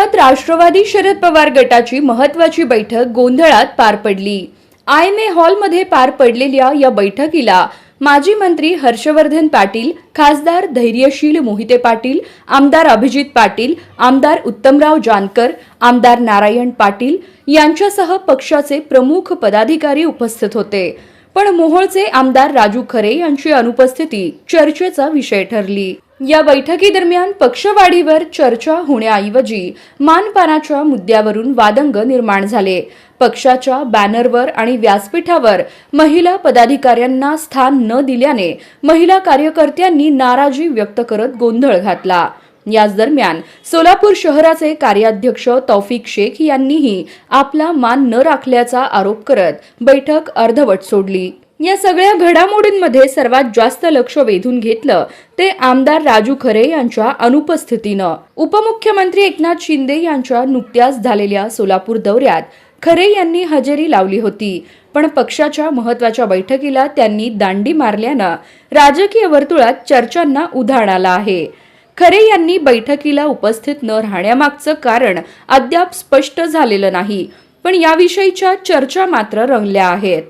सोलापुरात राष्ट्रवादी शरद पवार गटाची महत्वाची बैठक गोंधळात पार पडली. आय एम ए हॉलमध्ये पार पडलेल्या या बैठकीला माजी मंत्री हर्षवर्धन पाटील खासदार धैर्यशील मोहिते पाटील आमदार अभिजित पाटील आमदार उत्तमराव जानकर आमदार नारायण पाटील यांच्यासह पक्षाचे प्रमुख पदाधिकारी उपस्थित होते. पण मोहोळचे आमदार राजू खरे यांची अनुपस्थिती चर्चेचा विषय ठरली. या बैठकीदरम्यान पक्षवाढीवर चर्चा होण्याऐवजी मानपानाच्या मुद्द्यावरून वादंग निर्माण झाले. पक्षाच्या बॅनरवर आणि व्यासपीठावर महिला पदाधिकाऱ्यांना स्थान न दिल्याने महिला कार्यकर्त्यांनी नाराजी व्यक्त करत गोंधळ घातला. याच दरम्यान सोलापूर शहराचे कार्याध्यक्ष तौफिक शेख यांनीही आपला मान न राखल्याचा आरोप करत बैठक अर्धवट सोडली. या सगळ्या घडामोडींमध्ये सर्वात जास्त लक्ष वेधून घेतलं ते आमदार राजू खरे यांच्या अनुपस्थितीनं. उपमुख्यमंत्री एकनाथ शिंदे यांच्या नुकत्याच झालेल्या सोलापूर दौऱ्यात खरे यांनी हजेरी लावली होती पण पक्षाच्या महत्त्वाच्या बैठकीला त्यांनी दांडी मारल्यानं राजकीय वर्तुळात चर्चांना उधाण आलं आहे. खरे यांनी बैठकीला उपस्थित न राहण्यामागचं कारण अद्याप स्पष्ट झालेलं नाही. पण याविषयीच्या चर्चा मात्र रंगल्या आहेत.